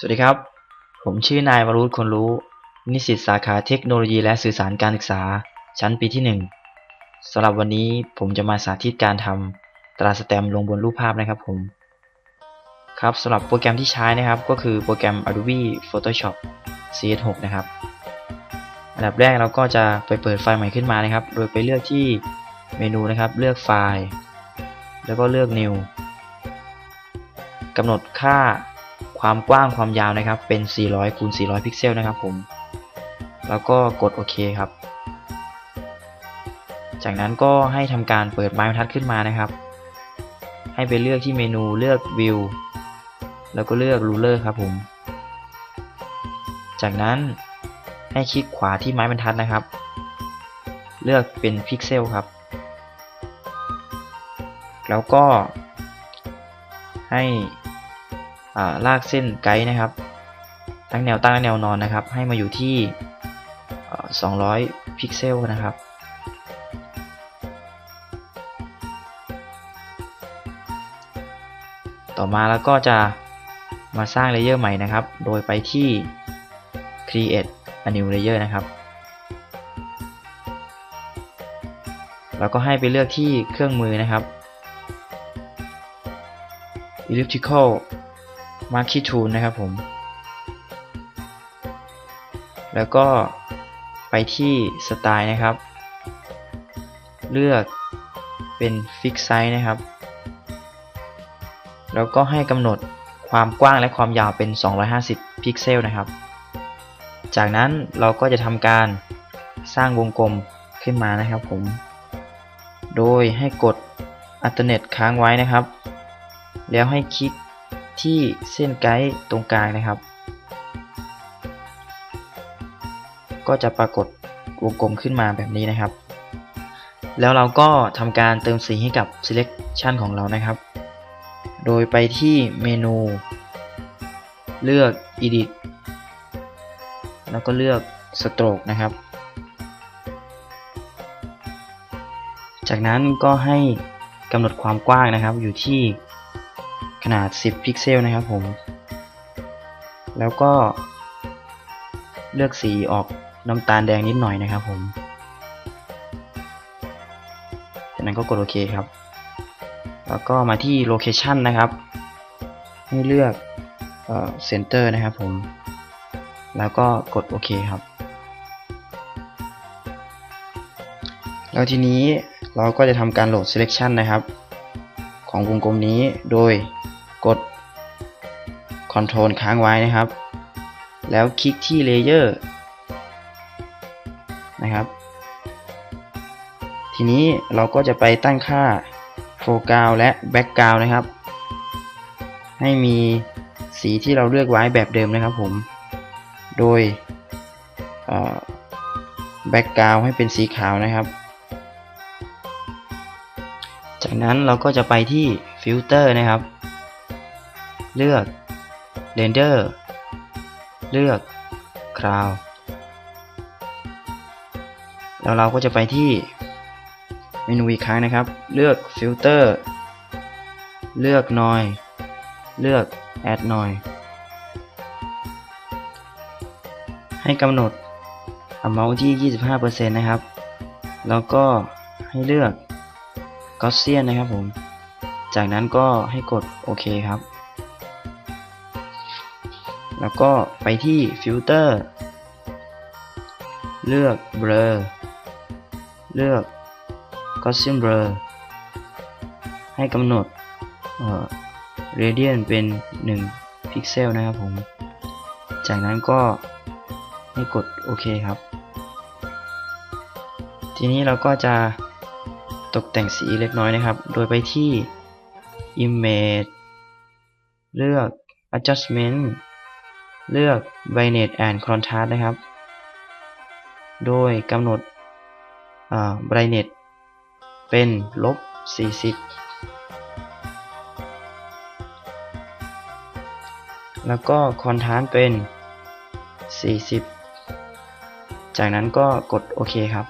สวัสดีครับ ผมชื่อนายวรุษคนรู้ นิสิตสาขาเทคโนโลยีและสื่อสารการศึกษา ชั้นปีที่ 1สำหรับวันนี้ผมจะมาสาธิตการทำตราสแตมลงบนรูปภาพนะครับผม ครับสำหรับโปรแกรมที่ใช้นะครับก็คือโปรแกรม Adobe Photoshop CS6 นะครับ อันดับแรกเราก็จะไปเปิดไฟล์ใหม่ขึ้นมานะครับ โดยไปเลือกที่เมนูนะครับ เลือกไฟล์ แล้วก็เลือก New กำหนดค่า ความกว้างความยาวนะครับเป็น 400คูณ400 พิกเซลนะครับผม แล้วก็กดโอเคครับ จากนั้นก็ให้ทำการเปิดไม้บรรทัดขึ้นมานะครับ ให้ไปเลือกที่เมนูเลือก View แล้วก็เลือก Ruler ครับผม จากนั้นให้คลิกขวาที่ไม้บรรทัดนะครับ เลือกเป็นพิกเซลครับ แล้วก็ให้ ลากเส้นไกด์นะครับ ทั้งแนวตั้งและแนวนอนนะครับ ให้มาอยู่ที่ 200 พิกเซลนะครับต่อมาแล้วก็จะมาสร้างเลเยอร์ใหม่นะครับ โดยไปที่ create a new layer นะครับ แล้วก็ให้ไปเลือกที่เครื่องมือนะครับ elliptical marquee tool นะครับผม แล้วก็ไปที่สไตล์นะครับ เลือกเป็น fix size นะครับ แล้วก็ให้กำหนดความกว้างและความยาวเป็น 250 พิกเซลนะครับ จากนั้นเราก็จะทำการสร้างวงกลมขึ้นมานะครับผม โดยให้กด Alternate ค้างไว้นะครับ แล้วให้คลิก ที่เส้นไกด์ตรงกลางนะครับ ก็จะปรากฏวงกลมขึ้นมาแบบนี้นะครับ แล้วเราก็ทำการเติมสีให้กับ selection ของเรานะครับ โดยไปที่เมนู เลือก edit แล้วก็เลือก stroke นะครับ จากนั้นก็ให้กำหนดความกว้างนะครับอยู่ที่ นาด 10 พิกเซลนะครับผม แล้วก็ เลือกสีออกน้ำตาลแดงนิดหน่อยนะครับผม จากนั้นก็กดโอเคครับ แล้วก็มาที่โลเคชันนะครับ ให้เลือกเซนเตอร์นะครับผม แล้วก็กดโอเคครับ แล้วทีนี้เราก็จะทำการโหลด selection นะครับ ของวงกลมนี้โดย กด Ctrl ค้างไว้นะครับ แล้วคลิกที่ Layer นะครับ ทีนี้เราก็จะไปตั้งค่า Foreground และ Background นะครับ ให้มีสีที่เราเลือกไว้แบบเดิมนะครับผม โดย Background ให้เป็นสีขาวนะครับ จากนั้นเราก็จะไปที่ฟิลเตอร์นะครับ เลือก Render เลือก Cloud แล้วเราก็จะไปที่เมนูอีกครั้งนะครับ เลือก Filter เลือก Noise เลือก Add Noise ให้กำหนด Amount ที่ 25%นะครับ แล้วก็ให้เลือกกอสเซียนนะครับผม จากนั้นก็ให้กดโอเคครับ แล้วก็ไปที่ฟิลเตอร์เลือก Blur เลือก Gaussian Blur ให้กำหนดเอ่อ Radian เป็น 1 พิกเซลนะครับผม จากนั้นก็ให้กดโอเคครับ ทีนี้เราก็จะตกแต่งสีเล็กน้อยนะครับ โดยไปที่ Image เลือก Adjustment เลือก Brightness and Contrast นะครับ โดยกำหนด Brightness เป็นลบ 40 แล้วก็ Contrast เป็น 40 จากนั้นก็กดโอเคครับ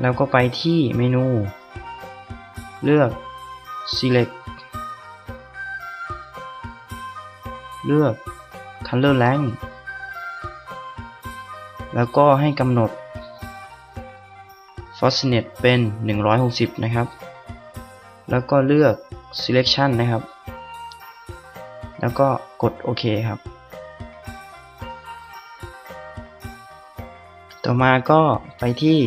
แล้วก็ไปที่เมนู เลือก select เลือก color rank แล้วก็ให้กำหนด f o s n e t เป็น 160 นะครับ แล้วก็เลือก selection นะครับ แล้วก็กดโอเคครับ ต่อมาก็ไปที่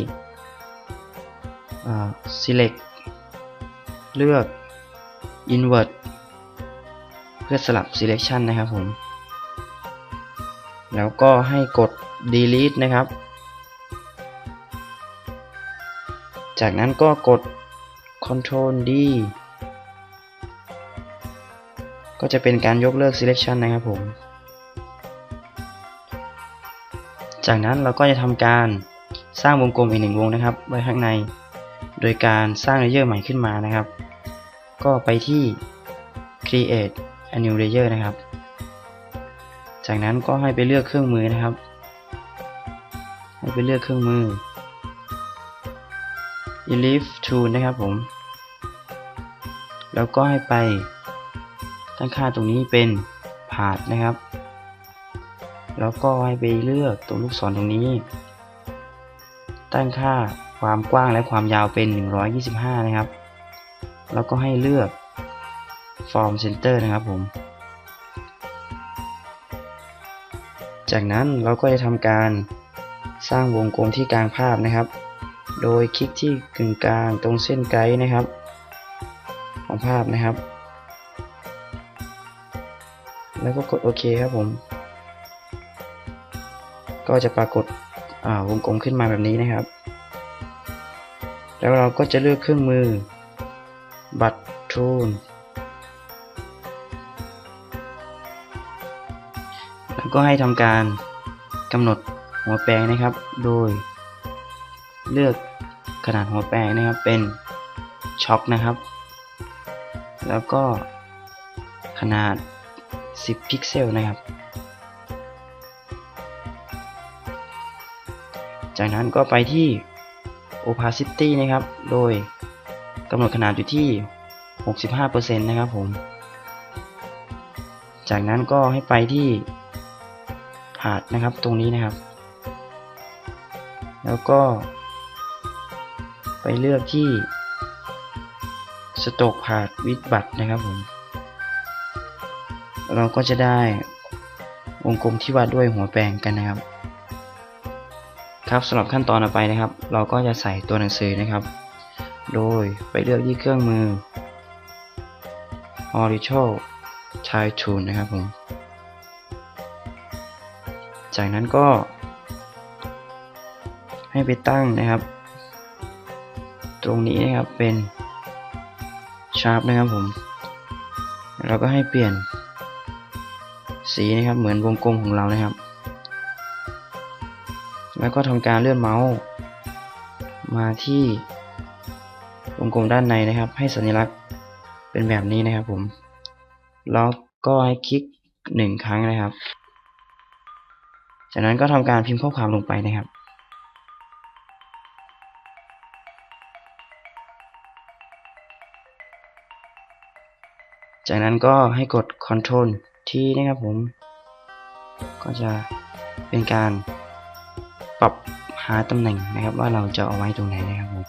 select เลือก invert เพื่อสลับ selection นะครับผม แล้วก็ให้กด delete นะครับ จากนั้นก็กด control D ก็จะเป็นการยกเลิก selection นะครับผม จากนั้นเราก็จะทำการสร้างวงกลมอีกหนึ่งวงนะครับ ไว้ข้างใน โดยการสร้างเลเยอร์ใหม่ขึ้นมานะครับ ก็ไปที่ create a new layer นะครับ จากนั้นก็ให้ไปเลือกเครื่องมือนะครับ ให้ไปเลือกเครื่องมือ Elif Tool นะครับผม แล้วก็ให้ไปตั้งค่าตรงนี้เป็นผาดนะครับ แล้วก็ให้ไปเลือกตรงลูกศรตรงนี้ ตั้งค่าความกว้างและความยาวเป็น 125 นะครับ แล้วก็ให้เลือก Form Center นะครับผม จากนั้นเราก็จะทำการสร้างวงกลมที่กลางภาพนะครับ โดยคลิกที่กึ่งกลางตรงเส้นไกด์นะครับ ของภาพนะครับ แล้วก็กดโอเคครับผม ก็จะปรากฏวงกลมขึ้นมาแบบนี้นะครับ แล้วเราก็จะเลือกเครื่องมือ บัตรทูล ก็ให้ทำการกำหนดหัวแปลงนะครับ โดย เลือกขนาดหัวแปลงนะครับเป็นช็อคนะครับ แล้วก็ขนาด 10 พิกเซลนะครับ จากนั้นก็ไปที่ opacity นะครับ โดยกำหนดขนาดอยู่ที่ 65%นะครับผม จากนั้นก็ให้ไปที่ ผาดนะครับตรงนี้นะครับ แล้วก็ ไปเลือกที่สโตกผาดวิดบัตนะครับผม เราก็จะได้วงกลมที่วาดด้วยหัวแปลงกันนะครับ ครับสำหรับขั้นตอนต่อไปนะครับ เราก็จะใส่ตัวหนังสือนะครับ โดยไปเลือกที่เครื่องมือ Horizontal Tool นะครับผม จากนั้นก็ ให้ไปตั้งนะครับ ตรงนี้นะครับเป็น Sharp นะครับผม เราก็ให้เปลี่ยน สีนะครับเหมือนวงกลมของเรานะครับ แล้วก็ทำการเลื่อนเมาส์มาที่วงกลมด้านในนะครับ ให้สัญลักษณ์เป็นแบบนี้นะครับผม แล้วก็ให้คลิกหนึ่งครั้งนะครับ จากนั้นก็ทำการพิมพ์ข้อความลงไปนะครับจากนั้นก็ให้กด Ctrl T นะครับผม ก็จะเป็นการปรับหาตำแหน่งนะครับ ว่าเราจะเอาไว้ตรงไหนนะครับผม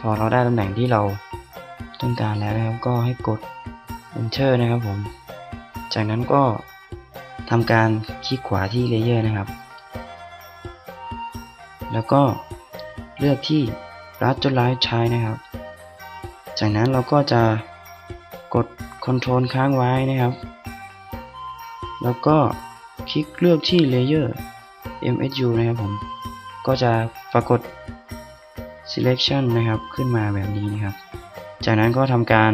พอเราได้ตำแหน่งที่เราต้องการแล้วนะครับ ก็ให้กด Enter นะครับผม จากนั้นก็ ทำการคลิกขวาที่เลเยอร์นะครับ แล้วก็เลือกที่รัดจนไลท์ใช้นะครับ จากนั้นเราก็จะกด Ctrl ค้างไว้นะครับ แล้วก็คลิกเลือกที่ Layer MSU นะครับผม ก็จะปรากฏ Selection นะครับ ขึ้นมาแบบนี้นะครับ จากนั้นก็ทำการ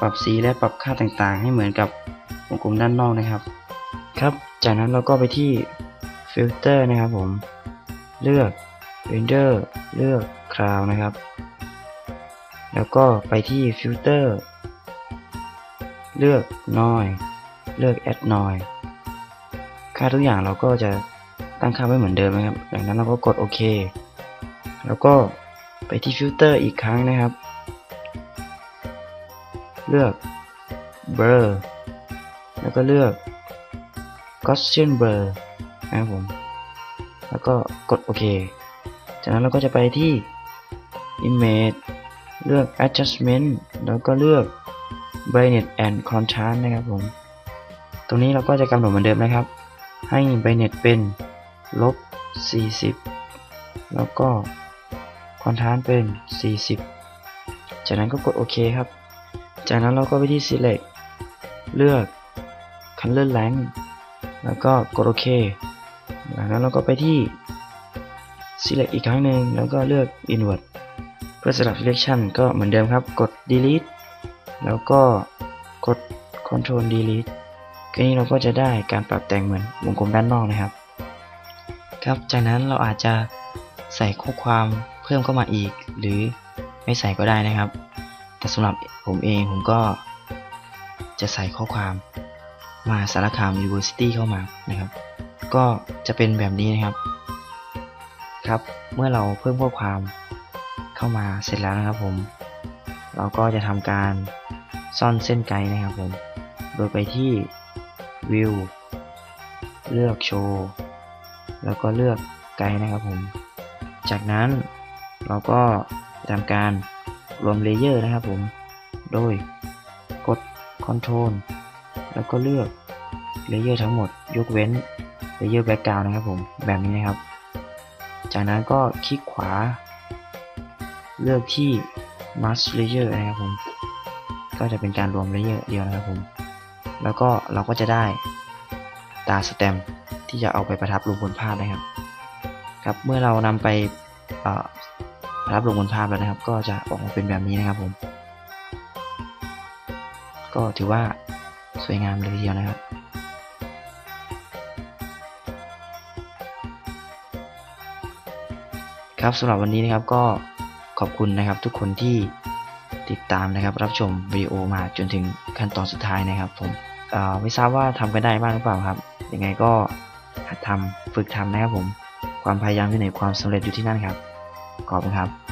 ปรับสีและปรับค่าต่างๆ ให้เหมือนกับวงกลมด้านนอกนะครับ ครับ จากนั้นเราก็ไปที่ Filter นะครับผม เลือก Render เลือก Cloud นะครับ แล้วก็ไปที่ Filter เลือก Noise เลือก Add Noise ค่าทุกอย่างเราก็จะตั้งค่าไว้เหมือนเดิมนะครับจากนั้นเราก็กดโอเค แล้วก็ไปที่ฟิลเตอร์อีกครั้งนะครับ เลือก Blur แล้วก็เลือก Gaussian Blur นะครับผม แล้วก็กดโอเค จากนั้นเราก็จะไปที่ Image เลือก Adjustment แล้วก็เลือก Brightness and Contrast นะครับผม ตรงนี้เราก็จะกำหนดเหมือนเดิมนะครับ ให้ Brightness เป็นลบ 40 แล้วก็ Contrast เป็น 40 จากนั้นก็กดโอเคครับ จากนั้นเราก็ไปที่ Select เลือก Color Length แล้วก็กดโอเคจากนั้นเราก็ไปที่ Select อีกครั้งหนึ่งแล้วก็เลือก Invert เพื่อสลับ Selection ก็เหมือนเดิมครับ กด Delete แล้วก็กด Ctrl Delete ก็นี้เราก็จะได้การปรับแต่งเหมือนวงกลมด้านนอกนะครับ ครับจากนั้นเราอาจจะใส่ข้อความเพิ่มเข้ามาอีก หรือไม่ใส่ก็ได้นะครับ แต่สำหรับผมเองผมก็จะใส่ข้อความ มาสารคาม University เข้ามานะครับ ก็จะเป็นแบบนี้นะครับ ครับ เมื่อเราเพิ่มข้อความเข้ามาเสร็จแล้วนะครับผม เราก็จะทำการซ่อนเส้นไกด์นะครับผม โดยไปที่ View เลือกโชว์แล้วก็เลือกไกด์นะครับผม จากนั้นเราก็ทำการรวมเลเยอร์นะครับผม โดยกด Ctrl แล้วก็เลือกเลเยอร์ทั้งหมด ยกเว้นเลเยอร์แบ็กกราวนะครับผม แบบนี้นะครับ จากนั้นก็คลิกขวา เลือกที่ Mask Layer นะครับผม ก็จะเป็นการรวมเลเยอร์เดียวนะครับผม แล้วก็เราก็จะได้ตาสแตมที่จะเอาไปประทับลงบนภาพนะครับ ครับเมื่อเรานำไปประทับลงบนภาพแล้วนะครับ ก็จะออกมาเป็นแบบนี้นะครับผม ก็ถือว่า สวยงามเลยทีเดียวนะครับครับสำหรับวันนี้นะครับก็ขอบคุณนะครับทุกคนที่ติดตามนะครับ รับชมวิดีโอมาจนถึงขั้นตอนสุดท้ายนะครับ ผมไม่ทราบว่าทำกันได้บ้างหรือเปล่าครับยังไงก็หัดทำฝึกทำนะครับผมความพยายามที่ไหนความสำเร็จอยู่ที่นั่นครับขอบคุณครับ